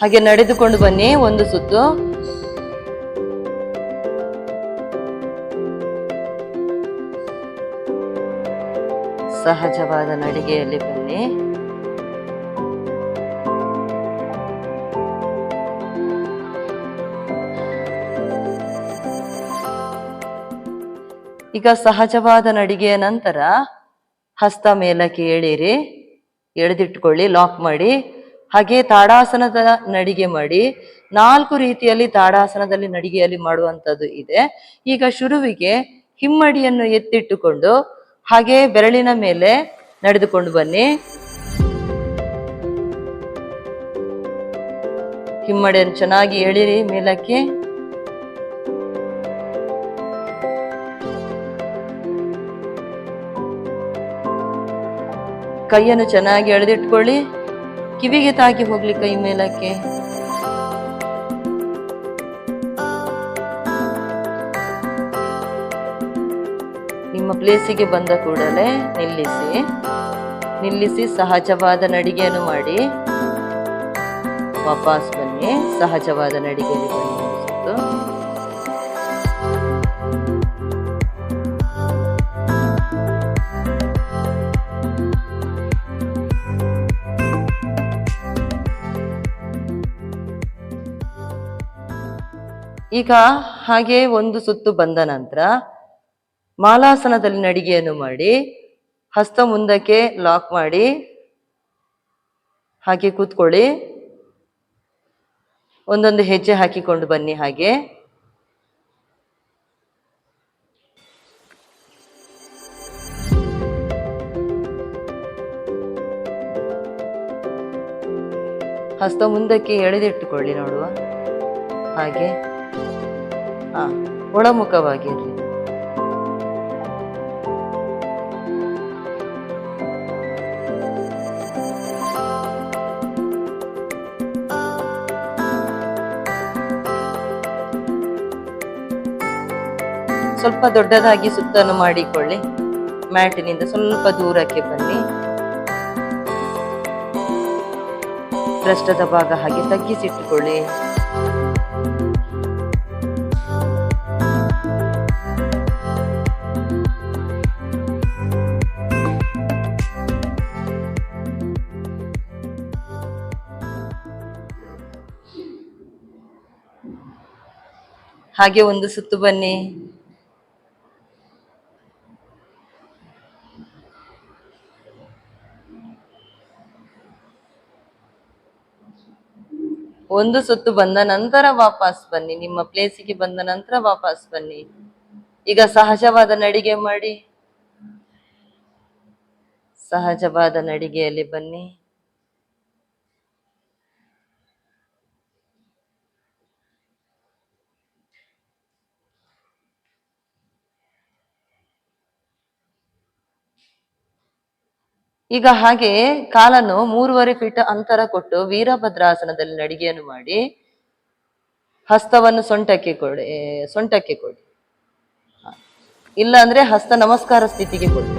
ಹಾಗೆ ನಡೆದುಕೊಂಡು ಬನ್ನಿ ಒಂದು ಸುತ್ತು. ಸಹಜವಾದ ನಡಿಗೆಯಲ್ಲಿ ಬನ್ನಿ. ಈಗ ಸಹಜವಾದ ನಡಿಗೆಯ ನಂತರ ಹಸ್ತ ಮೇಲಕ್ಕೆ ಎಳೀರಿ ಎಳೆದಿಟ್ಕೊಳ್ಳಿ ಲಾಕ್ ಮಾಡಿ. ಹಾಗೆ ತಾಡಾಸನದ ನಡಿಗೆ ಮಾಡಿ ನಾಲ್ಕು ರೀತಿಯಲ್ಲಿ ತಾಡಾಸನದಲ್ಲಿ ನಡಿಗೆಯಲ್ಲಿ ಮಾಡುವಂಥದ್ದು ಇದೆ. ಈಗ ಶುರುವಿಗೆ ಹಿಮ್ಮಡಿಯನ್ನು ಎತ್ತಿಟ್ಟುಕೊಂಡು ಹಾಗೆ ಬೆರಳಿನ ಮೇಲೆ ನಡೆದುಕೊಂಡು ಬನ್ನಿ. ಹಿಮ್ಮಡಿಯನ್ನು ಚೆನ್ನಾಗಿ ಎಳಿರಿ ಮೇಲಕ್ಕೆ. ಕೈಯನ್ನು ಚೆನ್ನಾಗಿ ಎಳೆದಿಟ್ಕೊಳ್ಳಿ. ಕಿವಿಗೆ ತಾಗಿ ಹೋಗ್ಲಿ ಕೈ ಮೇಲಕ್ಕೆ. ನಿಮ್ಮ ಪ್ಲೇಸಿಗೆ ಬಂದ ಕೂಡಲೇ ನಿಲ್ಲಿಸಿ. ನಿಲ್ಲಿಸಿ ಸಹಜವಾದ ನಡಿಗೆಯನ್ನು ಮಾಡಿ. ವಾಪಸ್ ಬನ್ನಿ, ಸಹಜವಾದ ನಡಿಗೆಯಲ್ಲಿ ಬನ್ನಿ. ಈಗ ಹಾಗೆ ಒಂದು ಸುತ್ತು ಬಂದ ನಂತರ ಮಾಲಾಸನದಲ್ಲಿ ನಡಿಗೆಯನ್ನು ಮಾಡಿ, ಹಸ್ತ ಮುಂದಕ್ಕೆ ಲಾಕ್ ಮಾಡಿ, ಹಾಗೆ ಕೂತ್ಕೊಳ್ಳಿ. ಒಂದೊಂದು ಹೆಜ್ಜೆ ಹಾಕಿಕೊಂಡು ಬನ್ನಿ ಹಾಗೆ. ಹಸ್ತ ಮುಂದಕ್ಕೆ ಎಳೆದಿಟ್ಟುಕೊಳ್ಳಿ ನೋಡುವ ಹಾಗೆ. ಒಳಮುಖವಾಗಿರ್ಲಿ. ಸ್ವಲ್ಪ ದೊಡ್ಡದಾಗಿ ಸುತ್ತನ್ನು ಮಾಡಿಕೊಳ್ಳಿ. ಮ್ಯಾಟಿನಿಂದ ಸ್ವಲ್ಪ ದೂರಕ್ಕೆ ಬನ್ನಿ. ಭ್ರಷ್ಟದ ಭಾಗ ಹಾಗೆ ತಗ್ಗಿಸಿಟ್ಟುಕೊಳ್ಳಿ. ಹಾಗೆ ಒಂದು ಸುತ್ತು ಬನ್ನಿ. ಒಂದು ಸುತ್ತು ಬಂದ ನಂತರ ವಾಪಸ್ ಬನ್ನಿ. ನಿಮ್ಮ ಪ್ಲೇಸಿಗೆ ಬಂದ ನಂತರ ವಾಪಸ್ ಬನ್ನಿ. ಈಗ ಸಹಜವಾದ ನಡಿಗೆ ಮಾಡಿ. ಸಹಜವಾದ ನಡಿಗೆಯಲ್ಲಿ ಬನ್ನಿ. ಈಗ ಹಾಗೆ ಕಾಲನ್ನು ಮೂರುವರೆ ಫೀಟ್ ಅಂತರ ಕೊಟ್ಟು ವೀರಭದ್ರಾಸನದಲ್ಲಿ ನಡಿಗೆಯನ್ನು ಮಾಡಿ ಹಸ್ತವನ್ನು ಸೊಂಟಕ್ಕೆ ಕೊಡಿ ಸೊಂಟಕ್ಕೆ ಕೊಡಿ. ಇಲ್ಲ ಅಂದ್ರೆ ಹಸ್ತ ನಮಸ್ಕಾರ ಸ್ಥಿತಿಗೆ ಕೊಡಿ.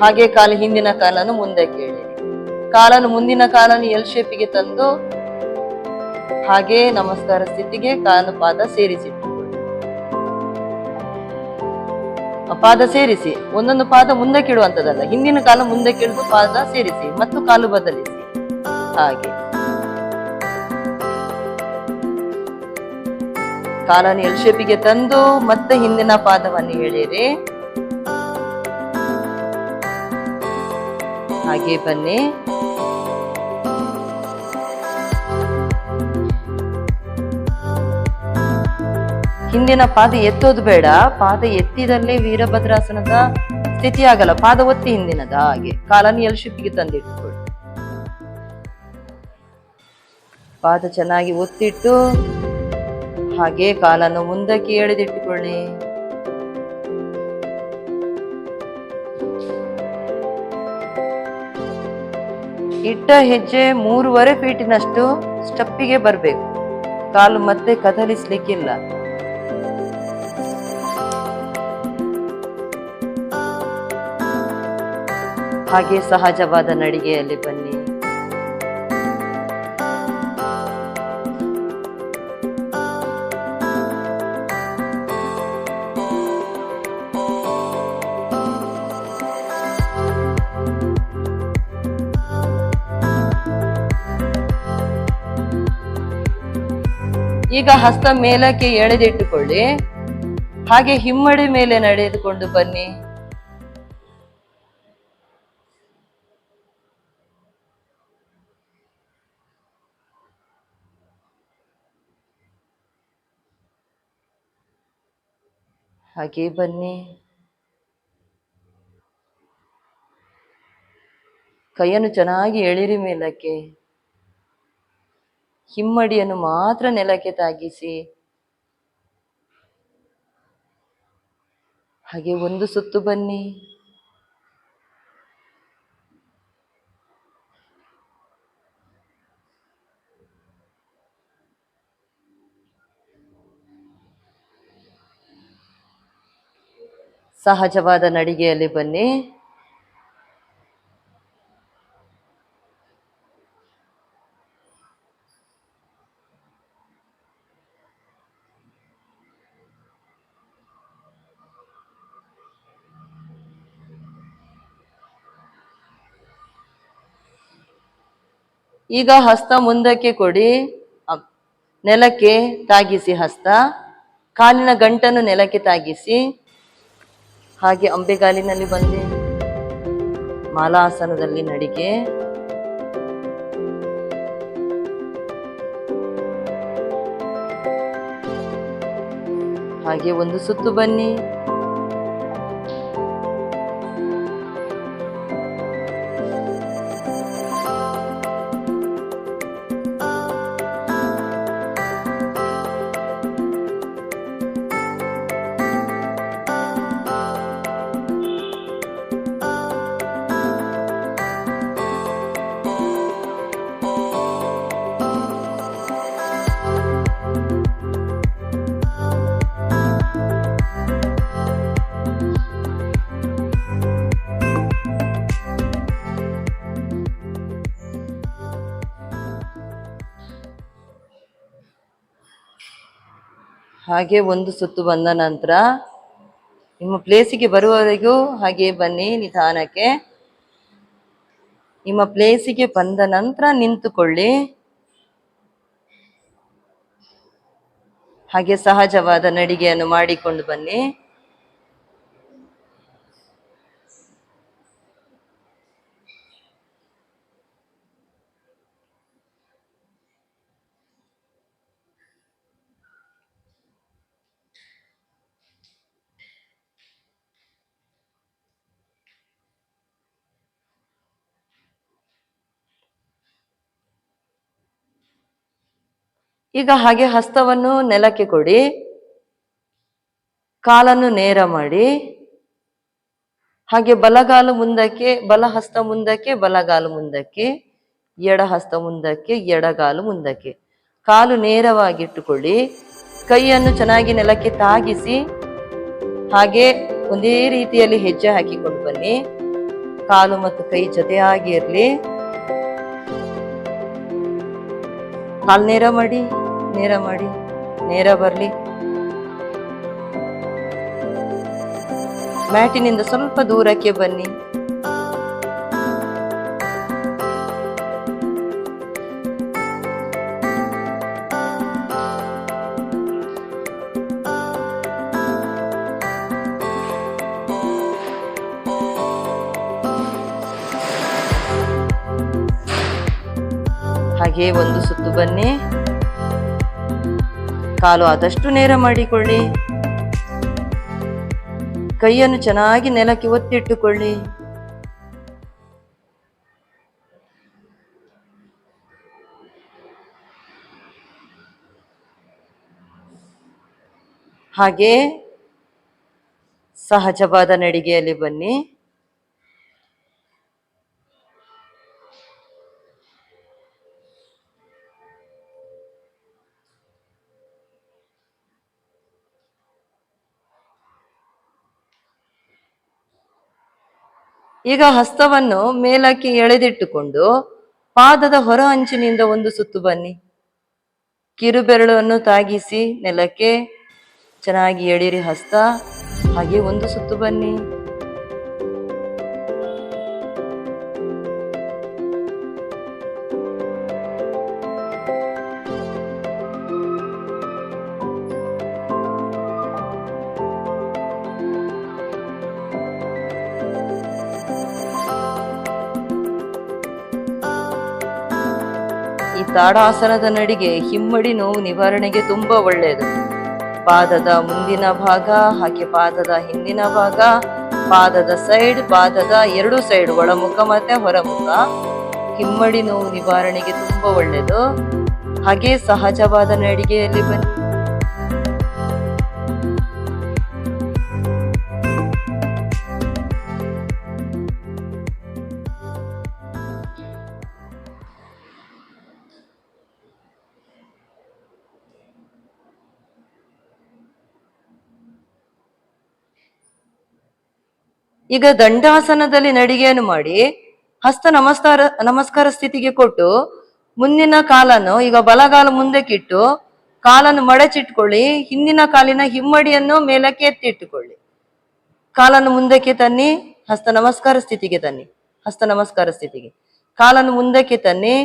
ಹಾಗೆ ಕಾಲು, ಹಿಂದಿನ ಕಾಲನ್ನು ಮುಂದಕ್ಕೆ ಎಳೆಯಿರಿ ಕಾಲನ್ನು ಮುಂದಿನ ಕಾಲನ್ನು ಎಲ್ ಶೇಪಿಗೆ ತಂದು ಹಾಗೆ ನಮಸ್ಕಾರ ಸ್ಥಿತಿಗೆ ಕಾಲು ಪಾದ ಸೇರಿಸಿಟ್ಟುಕೊಳ್ಳಿ ಪಾದ ಸೇರಿಸಿ, ಒಂದೊಂದು ಪಾದ ಮುಂದಕ್ಕೆ ಇಡುವಂತದಲ್ಲ ಹಿಂದಿನ ಕಾಲ ಮುಂದಕ್ಕೆ ಇಳಿದು ಪಾದ ಸೇರಿಸಿ, ಮತ್ತು ಕಾಲು ಬದಲಿಸಿ. ಹಾಗೆ. ಕಾಲನ್ನು ಎಲ್ ತಂದು, ಮತ್ತೆ ಹಿಂದಿನ ಪಾದವನ್ನು ಎಳೆಯಿರಿ. ಹಾಗೆ ಬನ್ನಿ. ಹಿಂದಿನ ಪಾದ ಎತ್ತೋದು ಬೇಡ. ಪಾದ ಎತ್ತಿದಲ್ಲೇ ವೀರಭದ್ರಾಸನದ ಸ್ಥಿತಿ ಆಗಲ್ಲ ಪಾದ ಒತ್ತಿ ಹಿಂದಿನದ ಹಾಗೆ. ಕಾಲನ್ನು ಎಲ್ ಶಿಪ್ಪಿಗೆ ತಂದಿಟ್ಕೊಳ್ಳಿ. ಪಾದ ಚೆನ್ನಾಗಿ ಒತ್ತಿಟ್ಟು ಹಾಗೆ ಕಾಲನ್ನು ಮುಂದಕ್ಕೆ ಎಳೆದಿಟ್ಟುಕೊಳ್ಳಿ. ಇಟ್ಟ ಹೆಜ್ಜೆ ಮೂರುವರೆ ಫೀಟಿನಷ್ಟು ಸ್ಟೆಪ್ಪಿಗೆ ಬರಬೇಕು. ಕಾಲು ಮತ್ತೆ ಕದಲಿಸ್ಲಿಕ್ಕಿಲ್ಲ. ಹಾಗೆ ಸಹಜವಾದ ನಡಿಗೆಯಲ್ಲಿ ಬನ್ನಿ. ಈಗ ಹಸ್ತ ಮೇಲಕ್ಕೆ ಎಳೆದಿಟ್ಟುಕೊಳ್ಳಿ. ಹಾಗೆ ಹಿಮ್ಮಡಿ ಮೇಲೆ ನಡೆದುಕೊಂಡು ಬನ್ನಿ. ಹಾಗೆ ಬನ್ನಿ. ಕೈಯನ್ನು ಚೆನ್ನಾಗಿ ಎಳಿರಿ ಮೇಲಕ್ಕೆ. ಹಿಮ್ಮಡಿಯನ್ನು ಮಾತ್ರ ನೆಲಕ್ಕೆ ತಾಗಿಸಿ. ಹಾಗೆ ಒಂದು ಸುತ್ತು ಬನ್ನಿ. ಸಹಜವಾದ ನಡಿಗೆಯಲ್ಲಿ ಬನ್ನಿ. ಈಗ ಹಸ್ತ ಮುಂದಕ್ಕೆ ಕೊಡಿ. ನೆಲಕ್ಕೆ ತಾಗಿಸಿ ಹಸ್ತ. ಕಾಲಿನ ಗಂಟನ್ನು ನೆಲಕ್ಕೆ ತಾಗಿಸಿ. ಹಾಗೆ ಅಂಬೆಗಾಲಿನಲ್ಲಿ ಬಂದೆ. ಮಾಲಾಸನದಲ್ಲಿ ನಡಿಗೆ. ಹಾಗೆ ಒಂದು ಸುತ್ತು ಬನ್ನಿ. ಹಾಗೆ ಒಂದು ಸುತ್ತು ಬಂದ ನಂತರ ನಿಮ್ಮ ಪ್ಲೇಸಿಗೆ ಬರುವವರೆಗೂ ಹಾಗೆ ಬನ್ನಿ ನಿಧಾನಕ್ಕೆ. ನಿಮ್ಮ ಪ್ಲೇಸಿಗೆ ಬಂದ ನಂತರ ನಿಂತುಕೊಳ್ಳಿ. ಹಾಗೆ ಸಹಜವಾದ ನಡಿಗೆಯನ್ನು ಮಾಡಿಕೊಂಡು ಬನ್ನಿ. ಈಗ ಹಾಗೆ ಹಸ್ತವನ್ನು ನೆಲಕ್ಕೆ ಕೊಡಿ. ಕಾಲನ್ನು ನೇರ ಮಾಡಿ. ಹಾಗೆ ಬಲಗಾಲು ಮುಂದಕ್ಕೆ, ಬಲ ಹಸ್ತ ಮುಂದಕ್ಕೆ, ಬಲಗಾಲು ಮುಂದಕ್ಕೆ, ಎಡ ಹಸ್ತ ಮುಂದಕ್ಕೆ, ಎಡಗಾಲು ಮುಂದಕ್ಕೆ. ಕಾಲು ನೇರವಾಗಿಟ್ಟುಕೊಳ್ಳಿ. ಕೈಯನ್ನು ಚೆನ್ನಾಗಿ ನೆಲಕ್ಕೆ ತಾಗಿಸಿ, ಹಾಗೆ ಒಂದೇ ರೀತಿಯಲ್ಲಿ ಹೆಜ್ಜೆ ಹಾಕಿಕೊಂಡು ಬನ್ನಿ. ಕಾಲು ಮತ್ತು ಕೈ ಜೊತೆಯಾಗಿ ಇರಲಿ. ಕಾಲು ನೇರ ಮಾಡಿ. ನೇರ ಮಾಡಿ ನೇರ ಬರಲಿ. ಮ್ಯಾಟಿನಿಂದ ಸ್ವಲ್ಪ ದೂರಕ್ಕೆ ಬನ್ನಿ. ಹಾಗೆ ಒಂದು ಸುತ್ತು ಬನ್ನಿ. ಕಾಲು ಆದಷ್ಟು ನೇರ ಮಾಡಿಕೊಳ್ಳಿ. ಕೈಯನ್ನು ಚೆನ್ನಾಗಿ ನೆಲಕ್ಕೆ ಒತ್ತಿಟ್ಟುಕೊಳ್ಳಿ. ಹಾಗೆ ಸಹಜವಾದ ನಡಿಗೆಯಲ್ಲಿ ಬನ್ನಿ. ಈಗ ಹಸ್ತವನ್ನು ಮೇಲಕ್ಕೆ ಎಳೆದಿಟ್ಟುಕೊಂಡು ಪಾದದ ಹೊರ ಅಂಚಿನಿಂದ ಒಂದು ಸುತ್ತು ಬನ್ನಿ. ಕಿರುಬೆರಳನ್ನು ತಾಗಿಸಿ ನೆಲಕ್ಕೆ ಚೆನ್ನಾಗಿ ಎಳಿರಿ ಹಸ್ತ. ಹಾಗೆ ಒಂದು ಸುತ್ತು ಬನ್ನಿ. ತಾಡಾಸನದ ನಡಿಗೆ ಹಿಮ್ಮಡಿ ನೋವು ನಿವಾರಣೆಗೆ ತುಂಬಾ ಒಳ್ಳೆಯದು. ಪಾದದ ಮುಂದಿನ ಭಾಗ, ಹಾಗೆ ಪಾದದ ಹಿಂದಿನ ಭಾಗ, ಪಾದದ ಸೈಡ್, ಪಾದದ ಎರಡು ಸೈಡ್, ಒಳಮುಖ ಮತ್ತೆ ಹೊರಮುಖ. ಹಿಮ್ಮಡಿ ನೋವು ನಿವಾರಣೆಗೆ ತುಂಬಾ ಒಳ್ಳೆಯದು. ಹಾಗೆ ಸಹಜವಾದ ನಡಿಗೆಯಲ್ಲಿ ಬನ್ನಿ. ಈಗ ದಂಡಾಸನದಲ್ಲಿ ನಡಿಗೆಯನ್ನು ಮಾಡಿ ಹಸ್ತ ನಮಸ್ಕಾರ ನಮಸ್ಕಾರ ಸ್ಥಿತಿಗೆ ಕೊಟ್ಟು ಮುಂದಿನ ಕಾಲನ್ನು ಈಗ ಬಲಗಾಲ ಮುಂದಕ್ಕಿಟ್ಟು ಕಾಲನ್ನು ಮಡಚಿಟ್ಕೊಳ್ಳಿ, ಹಿಂದಿನ ಕಾಲಿನ ಹಿಮ್ಮಡಿಯನ್ನು ಮೇಲಕ್ಕೆ ಎತ್ತಿಟ್ಟುಕೊಳ್ಳಿ. ಕಾಲನ್ನು ಮುಂದಕ್ಕೆ ತನ್ನಿ, ಹಸ್ತ ನಮಸ್ಕಾರ ಸ್ಥಿತಿಗೆ ತನ್ನಿ, ಹಸ್ತ ನಮಸ್ಕಾರ ಸ್ಥಿತಿಗೆ. ಕಾಲನ್ನು ಮುಂದಕ್ಕೆ ತನ್ನಿ,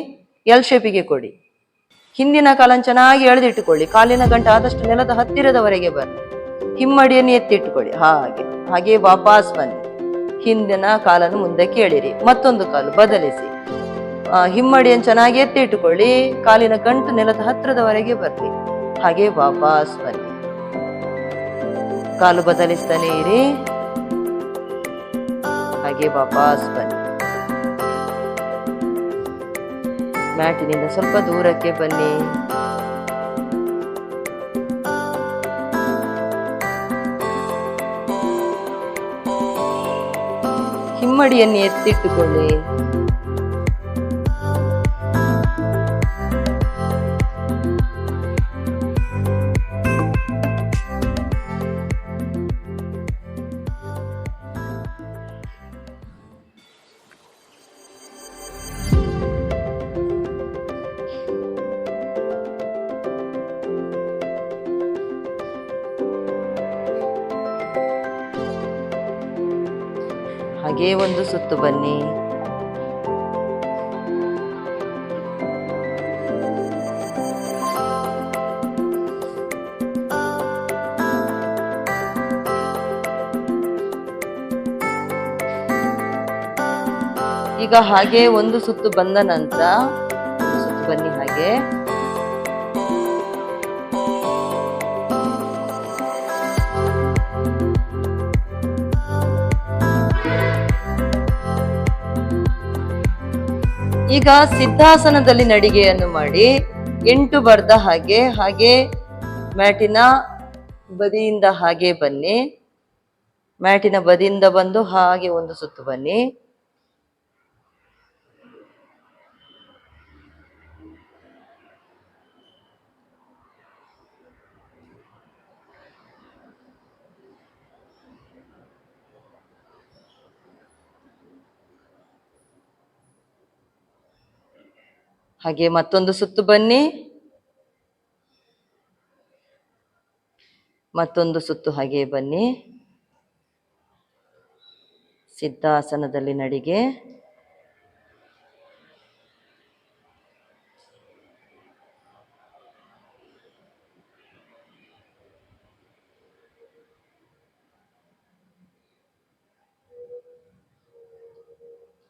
ಎಲ್ ಶೇಪಿಗೆ ಕೊಡಿ. ಹಿಂದಿನ ಕಾಲನ್ನು ಚೆನ್ನಾಗಿ ಎಳೆದಿಟ್ಟುಕೊಳ್ಳಿ, ಕಾಲಿನ ಗಂಟ ಆದಷ್ಟು ನೆಲದ ಹತ್ತಿರದವರೆಗೆ ಬನ್ನಿ. ಹಿಮ್ಮಡಿಯನ್ನು ಎತ್ತಿಟ್ಟುಕೊಳ್ಳಿ, ಹಾಗೆ ಹಾಗೆ ವಾಪಸ್ ಬನ್ನಿ. ಹಿಂದಿನ ಕಾಲನ್ನು ಮುಂದಕ್ಕೆ ಎಳಿರಿ ಮತ್ತೊಂದು ಕಾಲು ಬದಲಿಸಿ. ಹಿಮ್ಮಡಿಯನ್ನು ಚೆನ್ನಾಗಿ ಎತ್ತಿಟ್ಟುಕೊಳ್ಳಿ ಕಾಲಿನ ಗಂಟು ನೆಲದ ಹತ್ತಿರದವರೆಗೆ ಬರ್ರಿ. ಹಾಗೆ ವಾಪಸ್ ಬನ್ನಿ. ಕಾಲು ಬದಲಿಸ್ತಾನೆ ಇರಿ. ಹಾಗೆ ವಾಪಸ್ ಬನ್ನಿ. ಮ್ಯಾಟಿನಿಂದ ಸ್ವಲ್ಪ ದೂರಕ್ಕೆ ಬನ್ನಿ. ಹಿಮ್ಮಡಿಯನ್ನು ಎತ್ತಿಟ್ಟುಕೊಳ್ಳಿ ಸುತ್ತು ಬನ್ನಿ. ಈಗ ಹಾಗೆ ಒಂದು ಸುತ್ತು ಬಂದ ನಂತರ ಸುತ್ತು ಬನ್ನಿ ಹಾಗೆ. ಈಗ ಸಿದ್ಧಾಸನದಲ್ಲಿ ನಡಿಗೆಯನ್ನು ಮಾಡಿ ಎಂಟು ಬರ್ದ ಹಾಗೆ ಹಾಗೆ ಮ್ಯಾಟಿನ ಬದಿಯಿಂದ ಹಾಗೆ ಬನ್ನಿ. ಮ್ಯಾಟಿನ ಬದಿಯಿಂದ ಬಂದು ಹಾಗೆ ಒಂದು ಸುತ್ತು ಬನ್ನಿ. ಹಾಗೆ ಮತ್ತೊಂದು ಸುತ್ತು ಬನ್ನಿ. ಮತ್ತೊಂದು ಸುತ್ತು ಹಾಗೆ ಬನ್ನಿ. ಸಿದ್ಧಾಸನದಲ್ಲಿ ನಡಿಗೆ.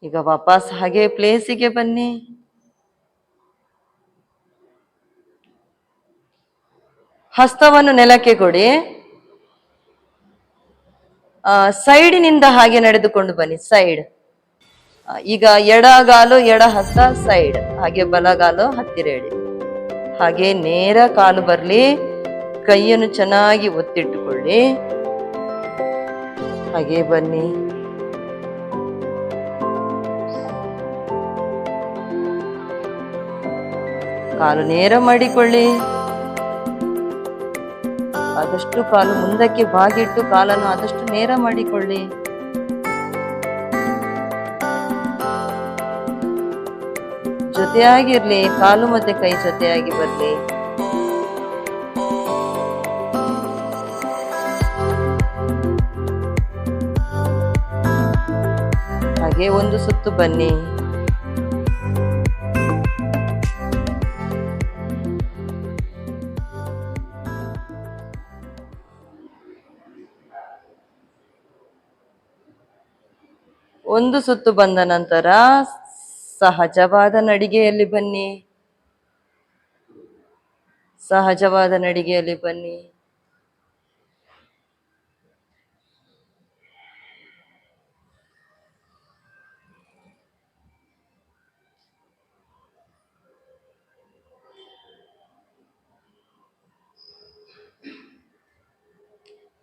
ಈಗ ವಾಪಸ್ ಹಾಗೆ ಪ್ಲೇಸಿಗೆ ಬನ್ನಿ. ಹಸ್ತವನ್ನು ನೆಲಕ್ಕೆ ಕೊಡಿ. ಸೈಡಿನಿಂದ ಹಾಗೆ ನಡೆದುಕೊಂಡು ಬನ್ನಿ, ಸೈಡ್. ಈಗ ಎಡಗಾಲು, ಎಡ ಹಸ್ತ, ಸೈಡ್. ಹಾಗೆ ಬಲಗಾಲು, ಹತ್ತಿರ ಇಡಿ ಹಾಗೆ ನೇರ ಕಾಲು ಬರಲಿ, ಕೈಯನ್ನು ಚೆನ್ನಾಗಿ ಒತ್ತಿಟ್ಟುಕೊಳ್ಳಿ. ಹಾಗೆ ಬನ್ನಿ. ಕಾಲು ನೇರ ಮಾಡಿಕೊಳ್ಳಿ. ಆದಷ್ಟು ಕಾಲು ಮುಂದಕ್ಕೆ ಬಾಗಿಟ್ಟು ಕಾಲನ್ನು ಆದಷ್ಟು ನೇರ ಮಾಡಿಕೊಳ್ಳಿ. ಜೊತೆಯಾಗಿರ್ಲಿ, ಕಾಲು ಮತ್ತೆ ಕೈ ಜೊತೆಯಾಗಿ ಬರ್ಲಿ. ಹಾಗೆ ಒಂದು ಸುತ್ತು ಬನ್ನಿ. ಒಂದು ಸುತ್ತು ಬಂದ ನಂತರ ಸಹಜವಾದ ನಡಿಗೆಯಲ್ಲಿ ಬನ್ನಿ. ಸಹಜವಾದ ನಡಿಗೆಯಲ್ಲಿ ಬನ್ನಿ.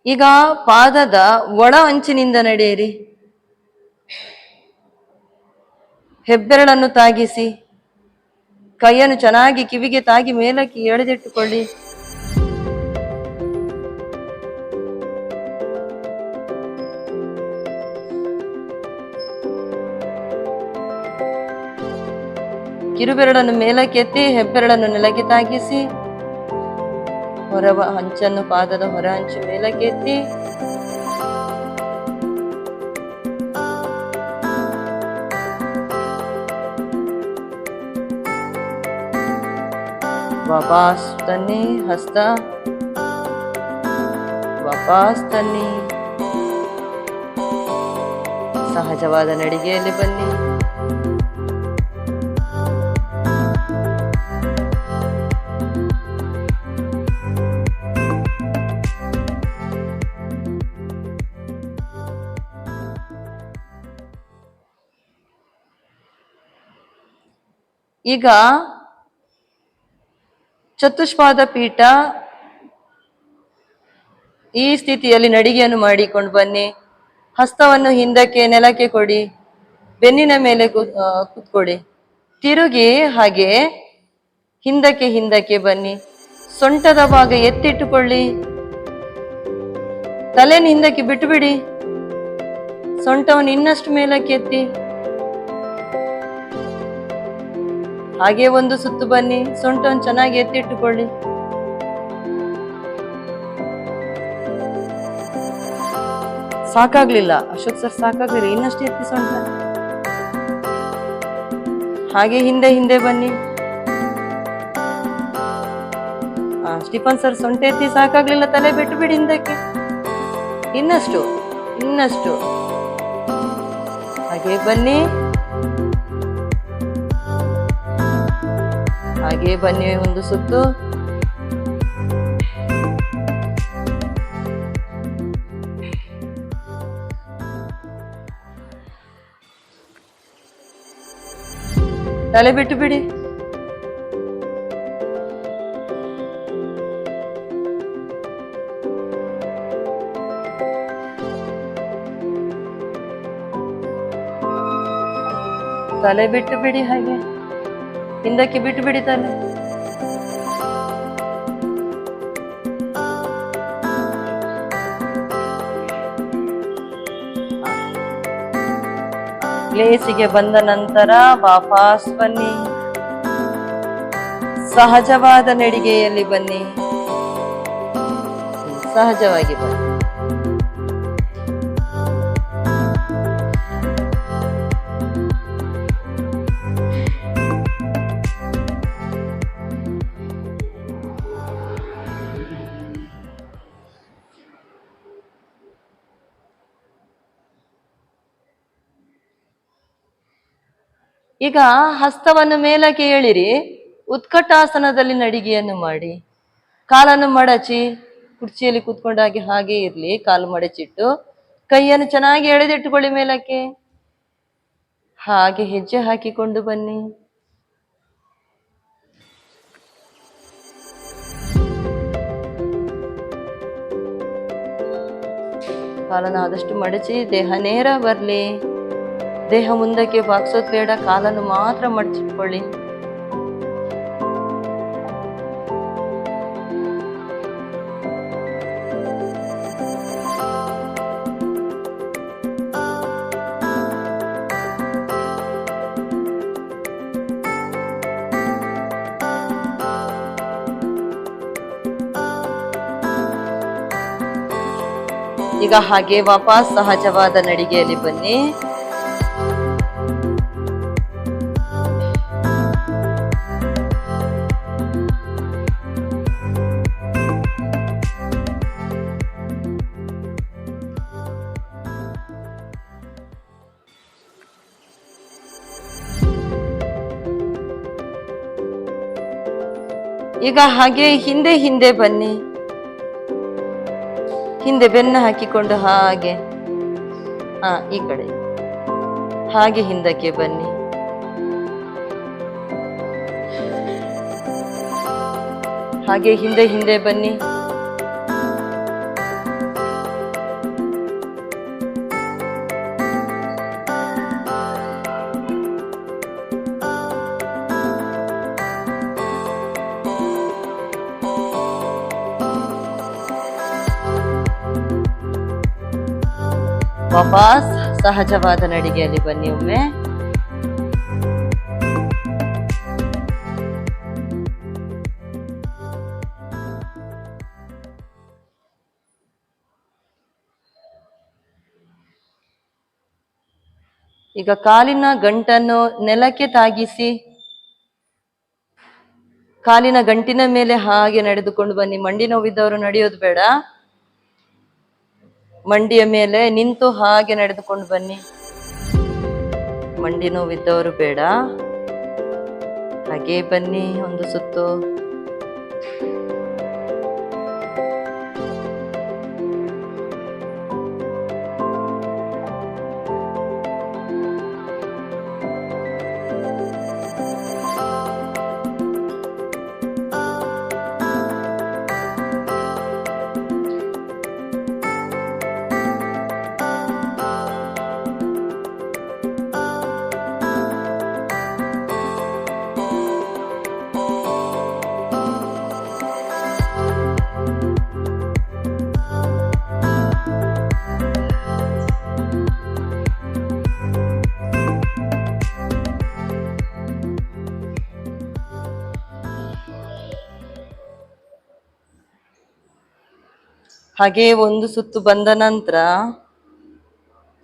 ಈಗ ಪಾದದ ಒಳ ಅಂಚಿನಿಂದ ನಡೆಯಿರಿ. ಹೆಬ್ಬೆರಳನ್ನು ತಾಗಿಸಿ, ಕೈಯನ್ನು ಚೆನ್ನಾಗಿ ಕಿವಿಗೆ ತಾಗಿ ಮೇಲಕ್ಕೆ ಎಳೆದಿಟ್ಟುಕೊಳ್ಳಿ. ಕಿರುಬೆರಳನ್ನು ಮೇಲಕ್ಕೆತ್ತಿ ಹೆಬ್ಬೆರಳನ್ನು ನೆಲಕ್ಕೆ ತಾಗಿಸಿ ಹೊರ ಹಂಚನ್ನು ಪಾದದ ಹೊರ ಹಂಚು ಮೇಲಕ್ಕೆ ಎತ್ತಿ ವಾಪಸ್ ತನ್ನಿ ಹಸ್ತ. ವಾಪಸ್ ತನ್ನಿ ಸಹಜವಾದ ನಡಿಗೆಯಲ್ಲಿ ಬನ್ನಿ. ಈಗ ಚತುಷ್ಪಾದ ಪೀಠ ಈ ಸ್ಥಿತಿಯಲ್ಲಿ ನಡಿಗೆಯನ್ನು ಮಾಡಿಕೊಂಡು ಬನ್ನಿ. ಹಸ್ತವನ್ನು ಹಿಂದಕ್ಕೆ ನೆಲಕ್ಕೆ ಕೊಡಿ. ಬೆನ್ನಿನ ಮೇಲೆ ಕೂತ್ಕೊಡಿ. ತಿರುಗಿ ಹಾಗೆ ಹಿಂದಕ್ಕೆ ಹಿಂದಕ್ಕೆ ಬನ್ನಿ. ಸೊಂಟದ ಭಾಗ ಎತ್ತಿಟ್ಟುಕೊಳ್ಳಿ. ತಲೆನ ಹಿಂದಕ್ಕೆ ಬಿಟ್ಟುಬಿಡಿ. ಸೊಂಟವನ್ನು ಇನ್ನಷ್ಟು ಮೇಲಕ್ಕೆ ಎತ್ತಿ. ಹಾಗೆ ಒಂದು ಸುತ್ತು ಬನ್ನಿ. ಸೊಂಟವನ್ನು ಚೆನ್ನಾಗಿ ಎತ್ತಿಟ್ಟುಕೊಳ್ಳಿ. ಸಾಕಾಗ್ಲಿಲ್ಲ. ಅಶೋಕ್ ಸರ್ ಸಾಕಾಗ್ಲಿಲ್ಲ. ಇನ್ನಷ್ಟು ಎತ್ತಿ ಸೊಂಟ. ಹಾಗೆ ಹಿಂದೆ ಹಿಂದೆ ಬನ್ನಿ. ಸ್ಟಿಫನ್ ಸರ್ ಸೊಂಟ ಎತ್ತಿ ಸಾಕಾಗ್ಲಿಲ್ಲ. ತಲೆ ಬಿಟ್ಟು ಬಿಡಿ ಹಿಂದಕ್ಕೆ. ಇನ್ನಷ್ಟು ಇನ್ನಷ್ಟು. ಹಾಗೆ ಬನ್ನಿ. ಹಾಗೆ ಬನ್ನಿ ಒಂದು ಸುತ್ತು. ತಲೆ ಬಿಟ್ಟು ಬಿಡಿ. ತಲೆ ಬಿಟ್ಟು ಬಿಡಿ ಹಾಗೆ. ಹಿಂದಕ್ಕೆ ಬಿಟ್ಟು ಬಿಡಿತಾನೆ ಪ್ಲೇಸಿಗೆ ಬಂದ ನಂತರ ವಾಪಸ್ ಬನ್ನಿ. ಸಹಜವಾದ ನಡಿಗೆಯಲ್ಲಿ ಬನ್ನಿ. ಸಹಜವಾಗಿ ಬನ್ನಿ. ಈಗ ಹಸ್ತವನ್ನು ಮೇಲಕ್ಕೆ ಹೇಳಿರಿ ಉತ್ಕಟಾಸನದಲ್ಲಿ ನಡಿಗೆಯನ್ನು ಮಾಡಿ. ಕಾಲನ್ನು ಮಡಚಿ, ಕುರ್ಚಿಯಲ್ಲಿ ಕೂತ್ಕೊಂಡಾಗೆ ಹಾಗೆ ಇರಲಿ, ಕಾಲು ಮಡಚಿಟ್ಟು, ಕೈಯನ್ನು ಚೆನ್ನಾಗಿ ಎಳೆದಿಟ್ಟುಕೊಳ್ಳಿ ಮೇಲಕ್ಕೆ. ಹಾಗೆ ಹೆಜ್ಜೆ ಹಾಕಿಕೊಂಡು ಬನ್ನಿ. ಕಾಲನ ಆದಷ್ಟು ಮಡಚಿ, ದೇಹ ನೇರ ಬರ್ಲಿ. ದೇಹ ಮುಂದಕ್ಕೆ ಬಾಗ್ಸೋದ್ ಬೇಡ ಕಾಲನ್ನು ಮಾತ್ರ ಮಡಚಿಟ್ಕೊಳ್ಳಿ. ಈಗ ಹಾಗೆ ವಾಪಸ್ ಸಹಜವಾದ ನಡಿಗೆಯಲ್ಲಿ ಬನ್ನಿ. ಈಗ ಹಾಗೆ ಹಿಂದೆ ಹಿಂದೆ ಬನ್ನಿ. ಹಿಂದೆ ಬೆನ್ನ ಹಾಕಿಕೊಂಡು ಹಾಗೆ. ಹಾ ಈ ಕಡೆ. ಹಾಗೆ ಹಿಂದಕ್ಕೆ ಬನ್ನಿ. ಹಾಗೆ ಹಿಂದೆ ಹಿಂದೆ ಬನ್ನಿ. ವಾಪಸ್ ಸಹಜವಾದ ನಡಿಗೆಯಲ್ಲಿ ಬನ್ನಿ ಒಮ್ಮೆ. ಈಗ ಕಾಲಿನ ಗಂಟನ್ನು ನೆಲಕ್ಕೆ ತಾಗಿಸಿ, ಕಾಲಿನ ಗಂಟಿನ ಮೇಲೆ ಹಾಗೆ ನಡೆದುಕೊಂಡು ಬನ್ನಿ. ಮಂಡಿ ನೋವಿದ್ದವರು ನಡೆಯೋದು ಬೇಡ. ಮಂಡಿಯ ಮೇಲೆ ನಿಂತು ಹಾಗೆ ನಡೆದುಕೊಂಡು ಬನ್ನಿ. ಮಂಡಿ ನೋವಿದ್ದವರು ಬೇಡ. ಹಾಗೆ ಬನ್ನಿ ಒಂದು ಸುತ್ತು. ಹಾಗೆ ಒಂದು ಸುತ್ತು ಬಂದ ನಂತರ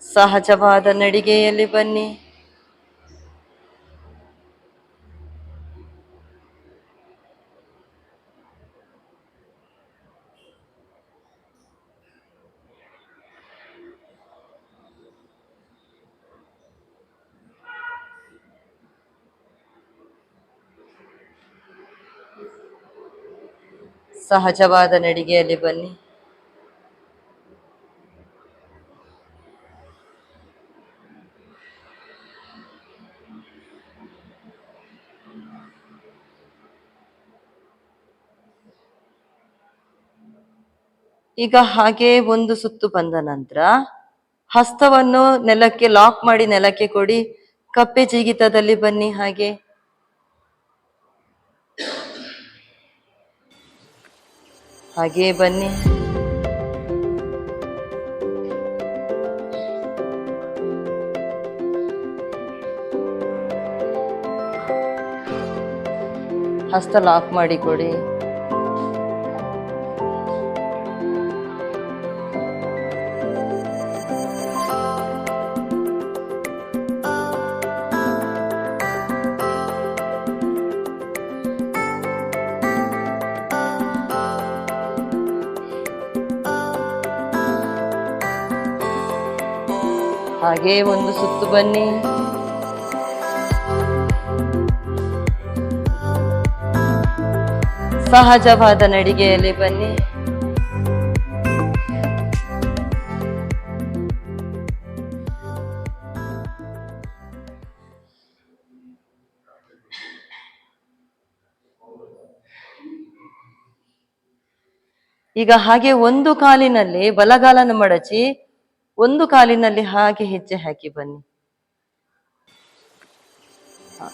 ಸಹಜವಾದ ನಡಿಗೆಯಲ್ಲಿ ಬನ್ನಿ. ಸಹಜವಾದ ನಡಿಗೆಯಲ್ಲಿ ಬನ್ನಿ. ಈಗ ಹಾಗೆ ಒಂದು ಸುತ್ತು ಬಂದ ನಂತರ ಹಸ್ತವನ್ನು ನೆಲಕ್ಕೆ ಲಾಕ್ ಮಾಡಿ ನೆಲಕ್ಕೆ ಕೊಡಿ. ಕಪ್ಪೆ ಜಿಗಿತದಲ್ಲಿ ಬನ್ನಿ ಹಾಗೆ. ಹಾಗೆ ಬನ್ನಿ. ಹಸ್ತ ಲಾಕ್ ಮಾಡಿ ಕೊಡಿ ಹಾಗೆ ಒಂದು ಸುತ್ತು ಬನ್ನಿ. ಸಹಜವಾದ ನಡಿಗೆಯಲ್ಲಿ ಬನ್ನಿ. ಈಗ ಹಾಗೆ ಒಂದು ಕಾಲಿನಲ್ಲಿ ಬಲಗಾಲನ್ನು ಮಡಚಿ ಒಂದು ಕಾಲಿನಲ್ಲಿ ಹಾಗೆ ಹೆಜ್ಜೆ ಹಾಕಿ ಬನ್ನಿ.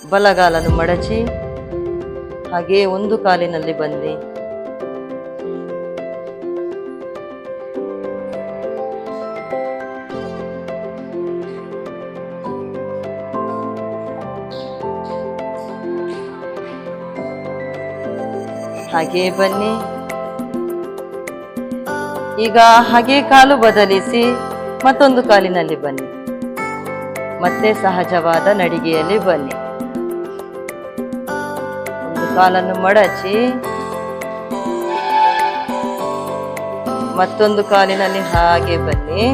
ಬಲಗಾಲನ್ನು ಮಡಚಿ, ಹಾಗೆ ಒಂದು ಕಾಲಿನಲ್ಲಿ ಬನ್ನಿ. ಹಾಗೆ ಬನ್ನಿ. ಈಗ ಹಾಗೆ ಕಾಲು ಬದಲಿಸಿ ಮತ್ತೊಂದು ಕಾಲಿನಲ್ಲಿ ಬನ್ನಿ. ಮತ್ತೆ ಸಹಜವಾದ ನಡಿಗೆಯಲ್ಲಿ ಬನ್ನಿ. ಒಂದು ಕಾಲನ್ನು ಮಡಚಿ. ಮತ್ತೊಂದು ಕಾಲಿನಲ್ಲಿ ಹಾಗೆ ಬನ್ನಿ.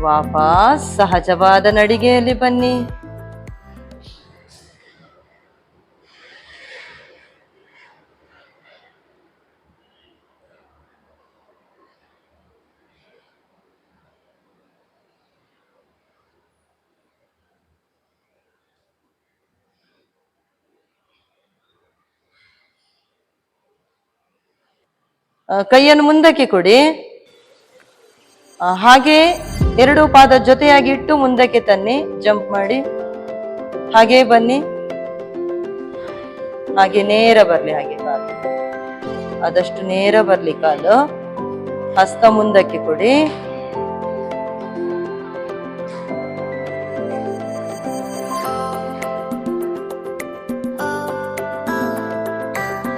ವಾಪಸ್ ಸಹಜವಾದ ನಡಿಗೆಯಲ್ಲಿ ಬನ್ನಿ. ಕೈಯನ್ನು ಮುಂದಕ್ಕೆ ಕೊಡಿ. ಹಾಗೆ ಎರಡು ಪಾದ ಜೊತೆಯಾಗಿ ಇಟ್ಟು ಮುಂದಕ್ಕೆ ತನ್ನಿ. ಜಂಪ್ ಮಾಡಿ. ಹಾಗೆ ಬನ್ನಿ. ಹಾಗೆ ನೇರ ಬರ್ಲಿ ಹಾಗೆ ಕಾಲು. ಆದಷ್ಟು ನೇರ ಬರ್ಲಿ ಕಾಲು. ಹಸ್ತ ಮುಂದಕ್ಕೆ ಕೊಡಿ.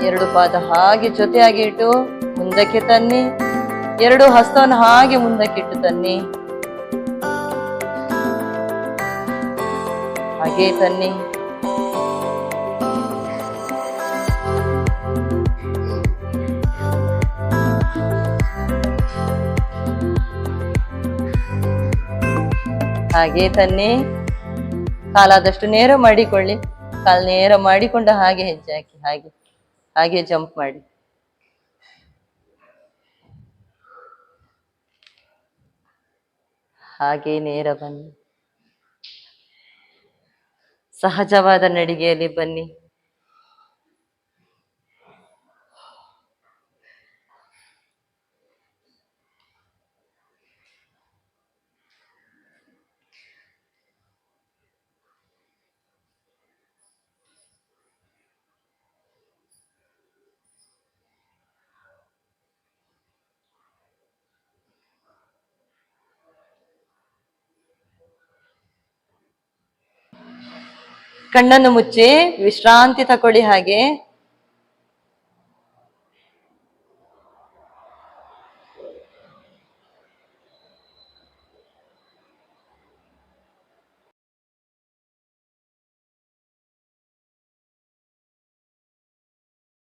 ಎರಡು ಪಾದ ಹಾಗೆ ಜೊತೆಯಾಗಿ ಇಟ್ಟು ಮುಂದಕ್ಕೆ ತನ್ನಿ. ಎರಡು ಹಸ್ತವನ್ನು ಹಾಗೆ ಮುಂದಕ್ಕಿಟ್ಟು ತನ್ನಿ. ಹಾಗೆ ತನ್ನಿ. ಹಾಗೆ ತನ್ನಿ. ಕಾಲಾದಷ್ಟು ನೇರ ಮಾಡಿಕೊಳ್ಳಿ. ಕಾಲು ನೇರ ಮಾಡಿಕೊಂಡ ಹಾಗೆ ಹೆಜ್ಜೆ ಹಾಕಿ, ಹಾಗೆ ಹಾಗೆ ಜಂಪ್ ಮಾಡಿ. ಹಾಗೆ ನೇರ ಬನ್ನಿ ಸಹಜವಾದ ನಡಿಗೆಯಲ್ಲಿ ಬನ್ನಿ. ಕಣ್ಣನ್ನು ಮುಚ್ಚಿ ವಿಶ್ರಾಂತಿ ತಕೊಳ್ಳಿ ಹಾಗೆ.